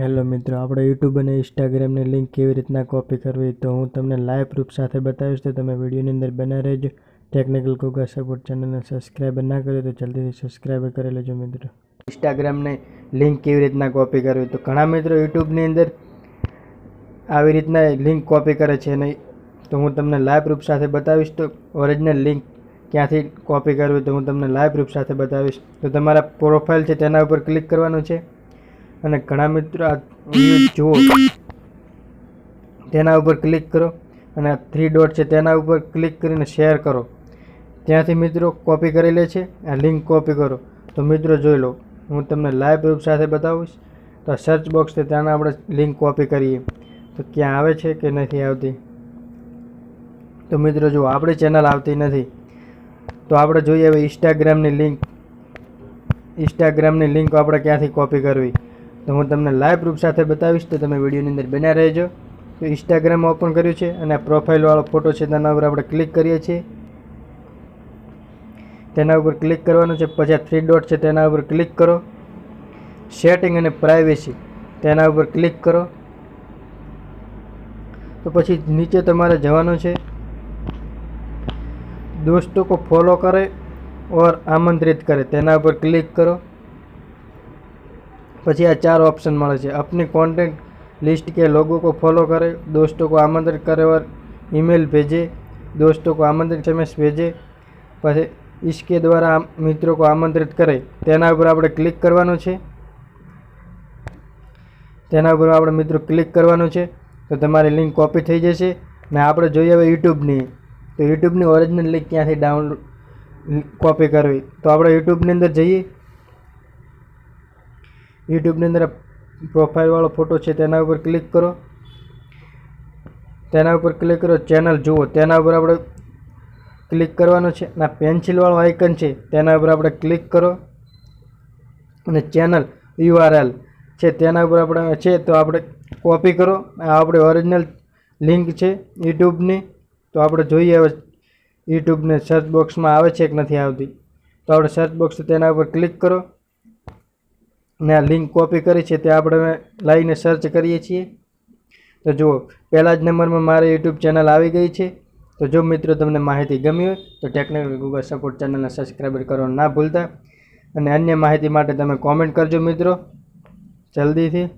Hello મિત્રો, આપણે YouTube અને ઇન્સ્ટાગ્રામની લિંક કેવી રીતના કોપી કરવી તો હું તમને લાઈવ પ્રૂફ સાથે બતાવીશ. તો તમે વિડીયોની અંદર બના રહેજો. ટેકનિકલ કુગા સપોર્ટ ચેનલને સબસ્ક્રાઈબ ના કર્યો તો જલ્દીથી સબસ્ક્રાઈબ કરી લેજો મિત્રો. ઇન્સ્ટાગ્રામની લિંક કેવી રીતના કોપી કરવી તો ઘણા મિત્રો યુટ્યુબની અંદર આવી રીતના લિંક કોપી કરે છે અને તો હું તમને લાઈવ પ્રૂફ સાથે બતાવીશ. તો ઓરિજિનલ લિંક ક્યાંથી કોપી કરવી તો હું તમને લાઈવ પ્રૂફ સાથે બતાવીશ. તો તમારા પ્રોફાઇલ છે તેના ઉપર ક્લિક કરવાનું છે. અને ઘણા મિત્રો આ જુઓ. તેના ઉપર ક્લિક કરો અને થ્રી ડોટ છે તેના ઉપર ક્લિક કરીને શેર કરો. ત્યાંથી મિત્રો કોપી કરી લે છે, આ લિંક કોપી કરો. તો મિત્રો જોઈ લો, હું તમને લાઈવ પ્રૂફ સાથે બતાવીશ. તો સર્ચ બોક્સ છે, ત્યાંના આપણે લિંક કોપી કરીએ. તો ક્યાં આવે છે કે નથી આવતી? તો મિત્રો જુઓ, આપણી ચેનલ આવતી નથી. તો આપણે જોઈએ હવે ઇન્સ્ટાગ્રામની લિંક ઇન્સ્ટાગ્રામની લિંક આપણે ક્યાંથી કોપી કરવી? તો હું તમને લાઈવ પ્રૂફ સાથે બતાવીશ, તો તમે વિડીયોની અંદર બન્યા રહેજો. તો ઇન્સ્ટાગ્રામ ઓપન કર્યું છે અને પ્રોફાઇલવાળો ફોટો છે, તેના ઉપર આપણે ક્લિક કરીએ છીએ. તેના ઉપર ક્લિક કરવાનું છે, પછી આ થ્રી ડોટ છે, તેના ઉપર ક્લિક કરો. સેટિંગ અને પ્રાઇવેસી તેના ઉપર ક્લિક કરો. તો પછી નીચે તમારે જવાનું છે. દોસ્તો કો ફોલો કરે ઓર આમંત્રિત કરે, તેના ઉપર ક્લિક કરો. પછી આ ચાર ऑप्शन મળે છે अपनी कंटेंट लिस्ट के लोगों को फॉलो करें दोस्तों को आमंत्रित करें और ईमेल भेजे दोस्तों को आमंत्रित एसएमएस भेजे પછી इसके દ્વારા આમ મિત્રો को આમંત્રિત કરે તેના ઉપર આપણે ક્લિક કરવાનું છે તેના ઉપર આપણે મિત્રો ક્લિક કરવાનું છે તો તમારી લિંક કોપી થઈ જશે ને આપણે જોઈએ હવે યુટ્યુબની તો યુટ્યુબની ઓરિજિનલ લિંક ક્યાંથી ડાઉનલોડ કોપી કરવી તો આપણે યુટ્યુબની અંદર જઈએ યુટ્યુબની અંદર પ્રોફાઇલવાળો ફોટો છે, તેના ઉપર ક્લિક કરો. તેના ઉપર ક્લિક કરો ચેનલ જુઓ. તેના ઉપર આપણે ક્લિક કરવાનું છે. અને પેન્સિલવાળો આઇકન છે, તેના ઉપર આપણે ક્લિક કરો. અને ચેનલ યુઆરએલ છે, તેના ઉપર આપણે છે, તો આપણે કોપી કરો. આ આપણે ઓરિજિનલ લિંક છે યુટ્યુબની તો આપણે જોઈએ હવે યુટ્યુબને સર્ચ બોક્સમાં આવે છે કે નથી આવતી. તો આપણે સર્ચ બોક્સ તેના ઉપર ક્લિક કરો. ને આ લિંક કોપી કરી છે તે આપણે લઈને સર્ચ કરીએ છીએ. તો જુઓ, પહેલા જ નંબરમાં મારી યુટ્યુબ ચેનલ આવી ગઈ છે. તો જો મિત્રો તમને માહિતી ગમી હોય, તો ટેકનિકલ ગૂગલ સપોર્ટ ચેનલને સબસ્ક્રાઈબર કરવાનું ના ભૂલતા. અને અન્ય માહિતી માટે તમે કોમેન્ટ કરજો મિત્રો. જલ્દીથી.